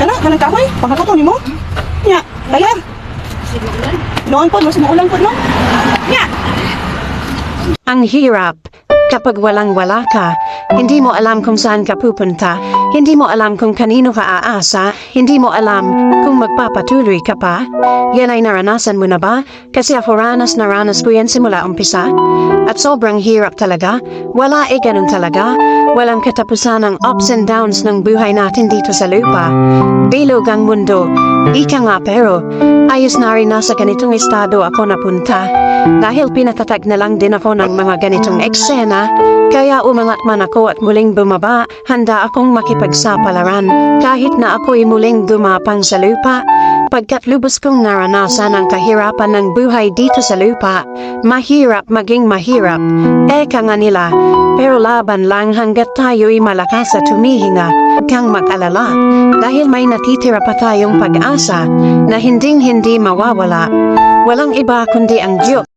Kanang kahoy, pagkakato ni mo. Nya, bayar. Noon po, mas maulang po, no? Nya, Ang hirap. Kapag walang-wala ka, hindi mo alam kung saan ka pupunta, hindi mo alam kung kanino ka aasa, hindi mo alam kung magpapatuloy ka pa. Yan ay naranasan mo na ba? Kasi ako ranas na ranas ko yan simula umpisa. At sobrang hirap talaga. Wala eh ganun talaga. Walang katapusan ang ups and downs ng buhay natin dito sa lupa. Bilog ang mundo. Ika nga pero, ayos na rin nasa ganitong estado ako napunta. Dahil pinatatag na lang din ako ng mga ganitong eksena, kaya umangat man ako at muling bumaba, handa akong makipagsapalaran kahit na ako'y muling gumapang sa lupa. Pagkat lubos kong naranasan ang kahirapan ng buhay dito sa lupa, mahirap maging mahirap. Eka nga nila, pero laban lang hanggat tayo'y malakas at humihinga. Kang mag-alala, dahil may natitira pa tayong pag-asa na hinding-hindi mawawala. Walang iba kundi ang Diyos.